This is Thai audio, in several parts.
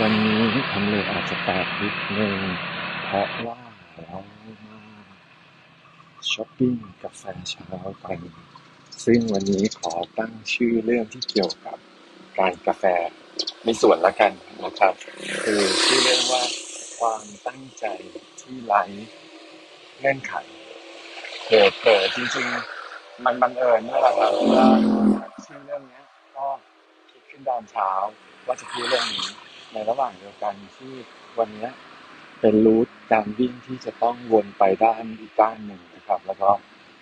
วันนี้ทำเลยอาจจะแปลกนิดนึง เพราะว่าเรามาช้อปปิ้งกาแฟเช้ากัน ซึ่งวันนี้ขอตั้งชื่อเรื่องที่เกี่ยวกับการกาแฟในส่วนละกันนะครับ คือชื่อเรื่องว่าความตั้งใจที่ไร้เงื่อนไขเหตุเกิดจริงๆ มันบังเอิญนี่แหละครับว่าชื่อเรื่องนี้ก็คิดขึ้นตอนเช้าว่าจะพูดเรื่องนี้ ในระหว่างเดียวกันที่วันนี้เป็นรูทการวิ่งที่จะต้องวนไปด้านอีกด้านหนึ่งนะครับ แล้วก็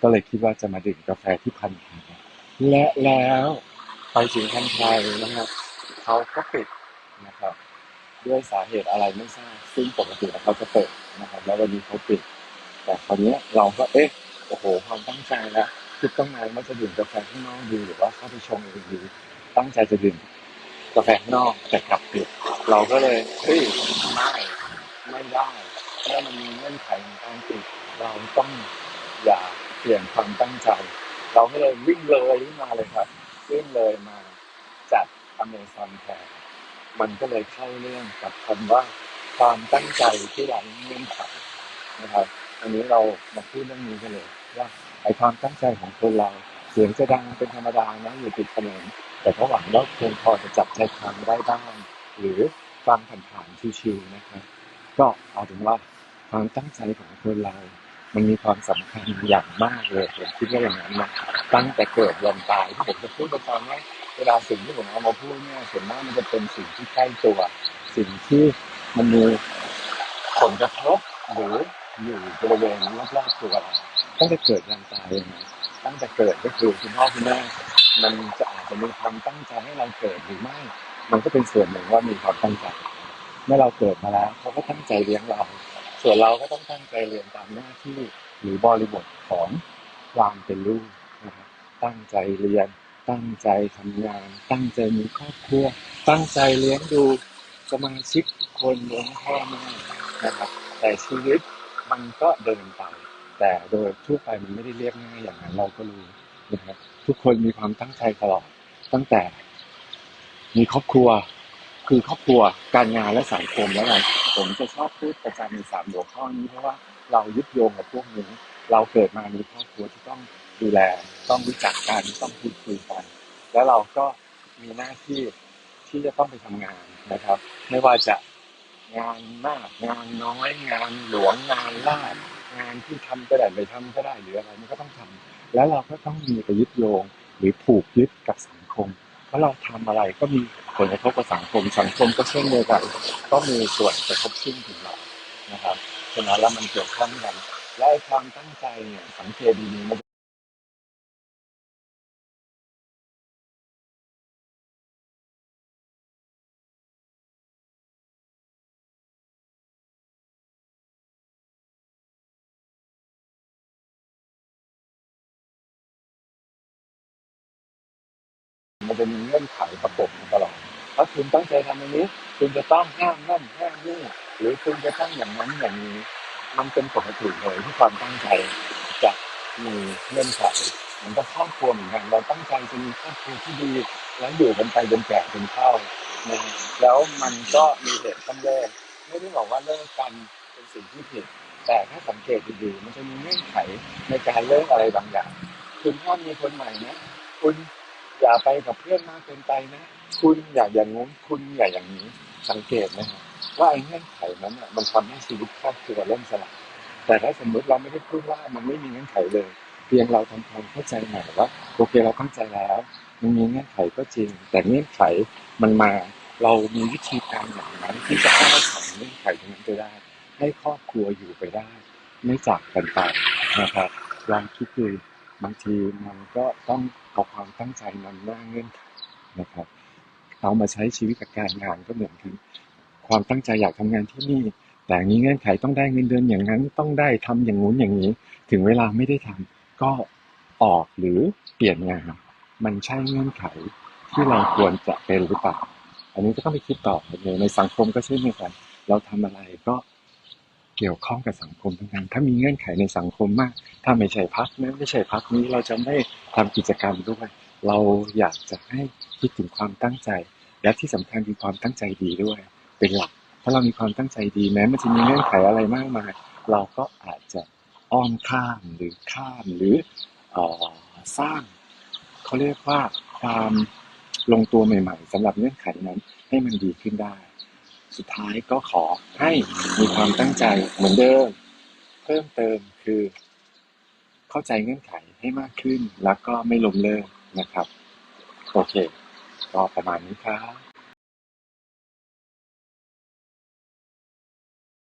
ก็เลยคิดว่าจะมาดื่มกาแฟที่พันไทยและแล้วไปถึงพันไทยนะครับเขาก็ปิดนะครับ ด้วยสาเหตุอะไรไม่ทราบซึ่งปกติแล้วเขาจะเปิดนะครับ แล้ววันนี้เขาปิด แต่คราวนี้เราก็เอ๊ะโอ้โหความตั้งใจแล้วคิดต้องนาว่าจะดื่มกาแฟข้างนอกดีหรือว่าเข้าไปชงดีตั้งใจจะดื่ม กาแฟนอกแต่กลับปิด เราก็เลยเฮ้ยไม่ไม่ได้เมื่อมันมีเงื่อนไขของการปิดเราต้องอย่าเปลี่ยนความตั้งใจ เราก็เลยวิ่งเลยมาเลยครับ วิ่งเลยมาจัดอเมซอนแทนมันก็เลยเข้าเรื่องกับคำว่าความตั้งใจที่เราเงื่อนไขนะครับ อันนี้เรามาพูดเรื่องนี้กันเลยว่าไอความตั้งใจของคนเรา สียงจะดังเป็นธรรมดานะอยู่ติดถนนแต่ก็หวังว่าคงพอจะจับใจความได้บ้างหรือฟังผ่านๆชิวๆนะครับ ก็เอาถึงว่าความตั้งใจของคนเรา มันมีความสำคัญอย่างมากเลยผมคิดว่าอย่างนั้นนะตั้งแต่เกิดยันตายที่ผมจะพูดประจำว่าเวลาสิ่งที่ผมเอามาพูดเนี่ยส่วนมากมันจะเป็นสิ่งที่ใกล้ตัว สิ่งที่มันมีผลกระทบหรืออยู่บริเวณรอบๆตัวเราตั้งแต่เกิดยันตายเลยนะ ตั้งแต่เกิดก็คือคุณพ่อคุณแม่มันจะอาจจะมีความตั้งใจให้เราเกิดหรือไม่ มันก็เป็นส่วนหนึ่งว่ามีความตั้งใจ เมื่อเราเกิดมาแล้วเขาก็ตั้งใจเลี้ยงเรา ส่วนเราก็ต้องตั้งใจเรียนตามหน้าที่หรือบริบทของความเป็นลูกนะครับตั้งใจเรียน ตั้งใจทำงาน ตั้งใจมีครอบครัว ตั้งใจเลี้ยงดูสมาชิกทุกคนเลี้ยงพ่อแม่นะครับ แต่ชีวิตมันก็เดินไป แต่โดยทั่วไปมันไม่ได้เรียบง่ายอย่างนั้นเราก็รู้นะครับทุกคนมีความตั้งใจตลอดตั้งแต่ มีครอบครัว คือครอบครัวการงานและสังคมแล้วไงผมจะชอบพูดประจำในสามหัวข้อนี้เพราะว่าเรายึดโยงกับพวกนี้เราเกิดมามีครอบครัวที่ต้องดูแล ต้องรู้จักกันต้องพูดคุยกัน แล้วเราก็มีหน้าที่ที่จะต้องไปทำงานนะครับ ไม่ว่าจะงานมากงานน้อยงานหลวงงานลาด งานที่ทำก็ได้ไม่ทำก็ได้หรืออะไรมันก็ต้องทำแล้วเราก็ต้องมีไปยึดโยงหรือผูกยึดกับสังคมเพราะเราทำอะไรก็มีผลกระทบกับสังคม สังคมก็เช่นเดียวกันก็มีส่วนกระทบขึ้นถึงเรานะครับฉะนั้นแล้วมันเกี่ยวข้องกันและความตั้งใจเนี่ยสังเกตดีๆ มันจะมีเงื่อนไขประกบตลอดถ้าคุณตั้งใจทำอันนี้ คุณจะต้องห้ามนั่นห้ามนี่หรือคุณจะต้องอย่างนั้นอย่างนี้ มันเป็นปกติเลยที่ความตั้งใจจะมีเงื่อนไขมันก็ครอบครัวเหมือนกันเราตั้งใจจะมีครอบครัวที่ดี แล้วอยู่กันไปจนแก่จนเฒ่านะแล้วมันก็มีเหตุต้องเลิกไม่ได้บอกว่าเลิกกันเป็นสิ่งที่ผิด แต่ถ้าสังเกตดีๆมันจะมีเงื่อนไขในการเลิกอะไรบางอย่าง คุณถ้ามีคนใหม่นะคุณ อย่าไปกับเพื่อนมากเกินไปนะคุณอย่าอย่างงู้นคุณอย่าอย่างนี้สังเกตไหมครับว่าไอ้เงื่อนไขนั้นน่ะมันทำให้ชีวิตครอบครัวล่มสลายแต่ถ้าสมมติเราไม่ได้พูดว่ามันไม่มีเงื่อนไขเลย เพียงเราทำความเข้าใจใหม่ว่าโอเคเราเข้าใจแล้วมันมีเงื่อนไขก็จริง แต่เงื่อนไขมันมาเรามีวิธีการอย่างนั้นที่จะแก้ไขเงื่อนไขตรงนั้นไปได้ ให้ครอบครัวอยู่ไปได้ ไม่จากกันไปนะครับลองคิดดู บางทีมันก็ต้องเอาความตั้งใจนำหน้าเงื่อนไขนะครับ เอามาใช้ชีวิตกับการงานก็เหมือนกันความตั้งใจอยากทำงานที่นี่ แต่นี้เงื่อนไขต้องได้เงินเดือนอย่างนั้นต้องได้ทำอย่างงู้นอย่างนี้ ถึงเวลาไม่ได้ทำก็ออกหรือเปลี่ยนงาน มันใช่เงื่อนไขที่เราควรจะเป็นหรือเปล่า อันนี้ก็ต้องไปคิดต่อในสังคมก็เช่นเดียวกัน เราทำอะไรก็ เกี่ยวข้องกับสังคมทั้งนั้นถ้ามีเงื่อนไขในสังคมมาก ถ้าไม่ใช่พักนั้นไม่ใช่พักนี้เราจะไม่ทำกิจกรรมด้วย เราอยากจะให้คิดถึงความตั้งใจ และที่สำคัญคือความตั้งใจดีด้วย เป็นหลัก ถ้าเรามีความตั้งใจดีแม้มันจะมีเงื่อนไขอะไรมากมาย เราก็อาจจะอ้อมข้ามหรือข้ามหรือออสร้างเขาเรียกว่าความลงตัวใหม่ ๆสำหรับเงื่อนไขนั้นให้มันดีขึ้นได้ สุดท้ายก็ขอให้มีความตั้งใจเหมือนเดิม เพิ่มเติมคือ เข้าใจเงื่อนไขให้มากขึ้น แล้วก็ไม่ล้มเลิกนะครับ โอเค ก็ประมาณนี้ครับ